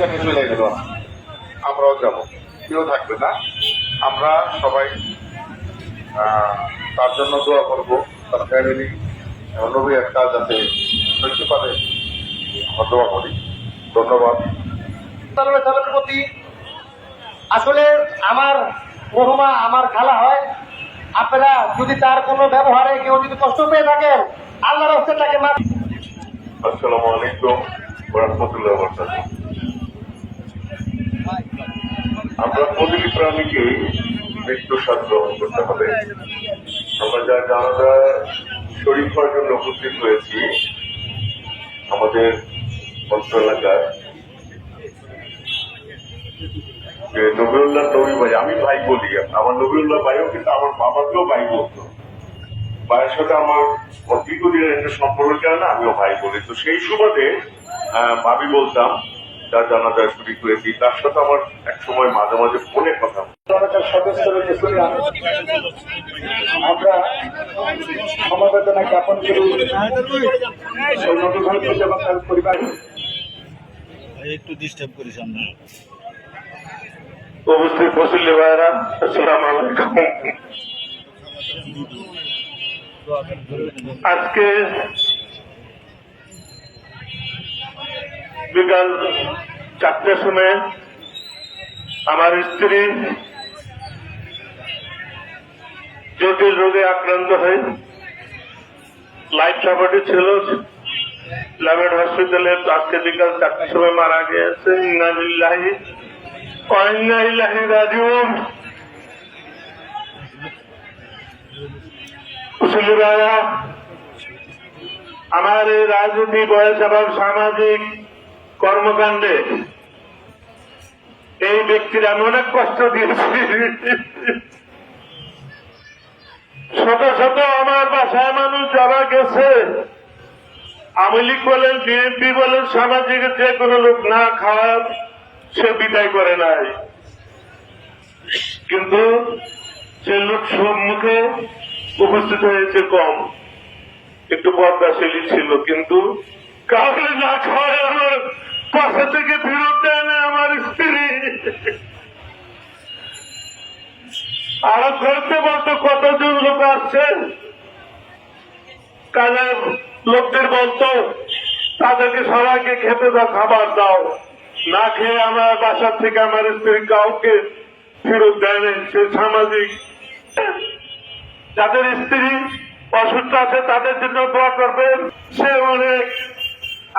দেখে চলে গেল। আমরাও যাব। কেউ থাকবে না। আমরা সবাই তার জন্য দোয়া করব। তার ফ্যামিলি নবী একটা যাতে সহ্য পারে। দোয়া করি। ধন্যবাদ। প্রতি আসলে আমার মহুমা আমার খালা হয়। আপনারা যদি তার কোনো ব্যবহারে কেউ যদি কষ্ট পেয়ে থাকেন আল্লাহর হস্তে তাকে মাফ আসসালামু আলাইকুম রহমতুল্লাহ বরকাতুহ। আমরা প্রতিটি প্রাণীকে মৃত্যু স্বাদ গ্রহণ করতে হবে। আমরা যা জানাজা শরীর হওয়ার জন্য উপস্থিত হয়েছি, আমাদের অত্র এলাকার যে নবীউল্লাহ নবী ভাই, আমি ভাই বলি, আমার নবীউল্লাহ ভাইও কিন্তু আমার বাবাকেও ভাই বলতো। ভাইয়ের সাথে আমার দীর্ঘদিনের একটা সম্পর্ক কারণে আমিও ভাই বলি। তো সেই সুবাদে ভাবি বলতাম যার জানাজা শুরু করেছি তার সাথে আমার এক সময় মাঝে মাঝে ফোনে কথা সদস্য আমরা সমবেদনা জ্ঞাপন করি। সেই নবী ভাই এবং তার পরিবার। একটু ডিস্টার্ব করিস আমরা। উপস্থিত ফসিল্লি ভাইরা আসসালাম আলাইকুম। আজকে বিকাল চারটের সময় আমার স্ত্রী জটিল রোগে আক্রান্ত হয়ে লাইফ সাপোর্টে ছিল। ল্যাবেট হসপিটালে আজকে বিকাল চারটের সময় মারা গিয়েছে। আমার এই রাজনীতি বয়স এবং সামাজিক কর্মকাণ্ডে। এই ব্যক্তির আমি অনেক কষ্ট দিয়েছি। শত শত আমার বাসায় মানুষ যারা গেছে, আওয়ামী লীগ বলেন, বিএনপি বলেন, সামাজিক যে কোনো লোক না খাওয়া সে বিদায় করে নাই। কিন্তু সে লোক সম্মুখে উপস্থিত হয়েছে কম। একটু পর্দাশীলী ছিল, কিন্তু কাউকে না খাওয়ায় আমার পাশে থেকে ফেরত দেয় না আমার স্ত্রী। আরও করতে বলতো কতজন লোক আসছে কাজের লোকদের বলতো, তাদেরকে সবাইকে খেতে দাও, খাবার দাও। না খেয়ে আমার বাসার থেকে আমার স্ত্রী কাউকে ফেরত দেয় না সে সামাজিক। যাদের স্ত্রী অসুস্থ আছে, তাদের জন্য দোয়া করবেন। সে অনেক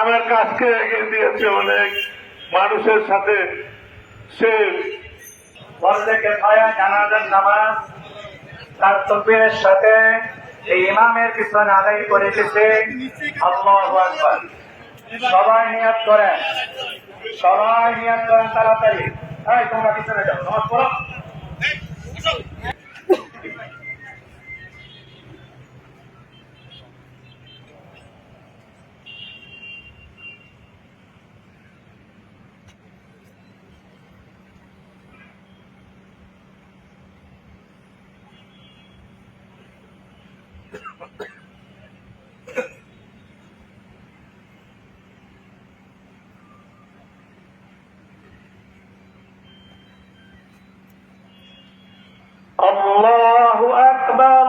আমার কাজকে এগিয়ে দিয়েছে অনেক মানুষের সাথে। সে বলতে ভায়া জানাজার নামাজ তার তকবীরের সাথে এই ইমামের পিছনে আদায় করে এসেছে সবাই নিয়াত করেন। সবাই নিয়াত করেন তাড়াতাড়ি। তোমরা পিছনে যাও, নামাজ الله أكبر.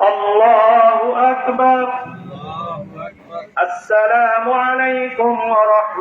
الله أكبر. السلام عليكم